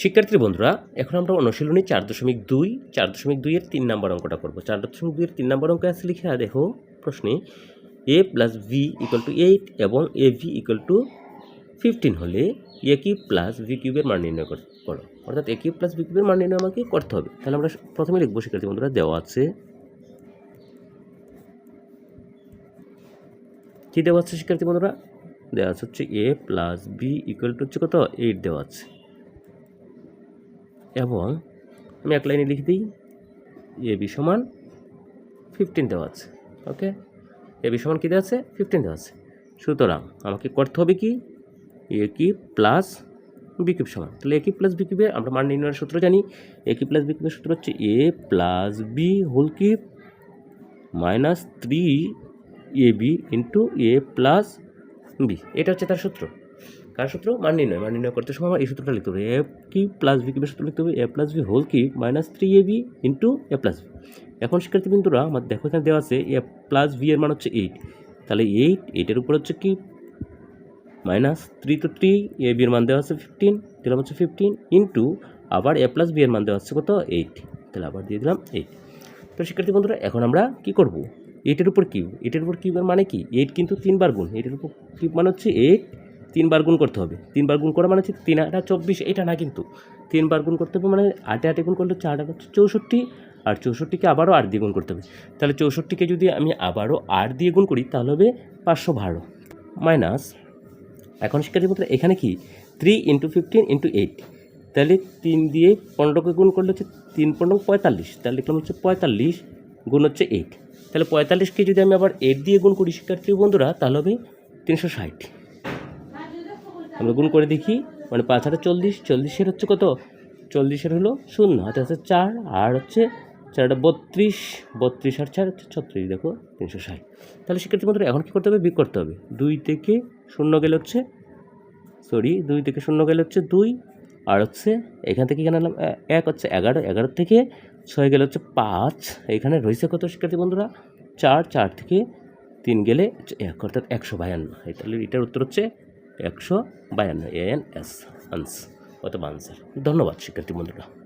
শিক্ষার্থী বন্ধুরা, এখন আমরা অনুশীলনী চার দশমিক দুই, চার দশমিক দুইয়ের তিন নম্বর অঙ্কটা করব। চার দশমিক দুইয়ের তিন নম্বর অঙ্ক আছে লিখে দেখো প্রশ্নে A plus B equal to eight এবং A B equal to fifteen হলে এ কিউব প্লাস ভি কিউবের মান নির্ণয় করো অর্থাৎ এ কিউব প্লাস ভি কিউবের মান নির্ণয় আমাকে করতে হবে। তাহলে আমরা প্রথমে লিখব, শিক্ষার্থী বন্ধুরা, দেওয়া আছে। কী দেওয়া আছে, শিক্ষার্থী বন্ধুরা? দেওয়া আছে হচ্ছে A plus B equal to হচ্ছে কত? এইট দেওয়া আছে। এবং আমি এক লাইনে লিখে দিই, এ বি সমান ফিফটিন দেওয়া আছে ওকে এ বি সমান কী দেওয়া আছে? ফিফটিন দেওয়া আছে। সুতরাং আমাকে করতে হবে কি? এ কি প্লাস বি কিউব সমান। তাহলে এ কি প্লাস বি কিউবে আমরা মান নির্ণয়ের সূত্র জানি। এ কি প্লাস বি কিউবের সূত্র হচ্ছে A plus B whole cube minus three A B into A plus B. এটা হচ্ছে তার সূত্র। কার সূত্র মান নির্ণয় মান নির্ণয় করতে সময় আমার এই সূত্রটা লিখতে হবে। এ কি প্লাস বি কিউবের সূত্র লিখতে হবে? এ প্লাস বি হোল কি minus three A B into A plus B এখন শিক্ষার্থী বিন্দুরা, আমার দেখো এখানে দেওয়া আছে এ প্লাস বি এর মান হচ্ছে এইট তাহলে এইট এইটের উপর হচ্ছে কি? মাইনাস থ্রি তো থ্রি এ বি এর মান দেওয়া আছে ফিফটিন দিলাম হচ্ছে ফিফটিন ইন্টু আবার এ প্লাস বি এর মান দেওয়া হচ্ছে কত? এইট তাহলে আবার দিয়ে দিলাম এইট তো শিক্ষার্থী বন্ধুরা, এখন আমরা কি করব? এইটের উপর কিউব এইটের উপর কিউবের মানে কি? এইট কিন্তু তিনবার গুণ। এইটের উপর কিউব মানে হচ্ছে এইট তিনবার গুণ করতে হবে। তিনবার গুণ করা মানে হচ্ছে তিন আটা চব্বিশ, এটা না কিন্তু। তিনবার গুণ করতে হবে মানে আটে আটে গুণ করলে হচ্ছে আট চৌষট্টি, আর চৌষট্টিকে আবারও আট দিয়ে গুণ করতে হবে। তাহলে চৌষট্টিকে যদি আমি আবারও আট দিয়ে গুণ করি, তাহলে হবে পাঁচশো বারো মাইনাস, এখন শিক্ষার্থী বন্ধুরা এখানে কি? Three into fifteen into eight তাহলে তিন দিয়ে পনেরোকে গুণ করলে হচ্ছে তিন পনেরো পঁয়তাল্লিশ। তাহলে লিখলাম হচ্ছে পঁয়তাল্লিশ গুণ হচ্ছে এইট তাহলে পঁয়তাল্লিশকে যদি আমি আবার এইট দিয়ে গুণ করি শিক্ষার্থী বন্ধুরা, তাহলে হবে তিনশো ষাট। আমরা গুণ করে দেখি মানে পাঁচ হাজার চল্লিশ, চল্লিশের হচ্ছে কত? চল্লিশের হলো শূন্য হাতে আছে চার, আর হচ্ছে চারটা বত্রিশ বত্রিশ আর চার হচ্ছে ছত্রিশ, দেখো, তিনশো ষাট। তাহলে শিক্ষার্থী বন্ধুরা, এখন কী করতে হবে? বিক করতে হবে। দুই থেকে শূন্য গেলে হচ্ছে সরি দুই থেকে শূন্য গেলে হচ্ছে দুই, আর হচ্ছে এখান থেকে এখানে এক হচ্ছে এগারো এগারো থেকে ছয় গেলে হচ্ছে পাঁচ। এখানে রয়েছে কত শিক্ষার্থী বন্ধুরা? চার চার থেকে তিন গেলে হচ্ছে এক, অর্থাৎ একশো বায়ান্ন। তাহলে এটার উত্তর হচ্ছে একশো বায়ান্ন এ এন এস আনস অথবা আনসার ধন্যবাদ শিক্ষার্থী বন্ধুরা।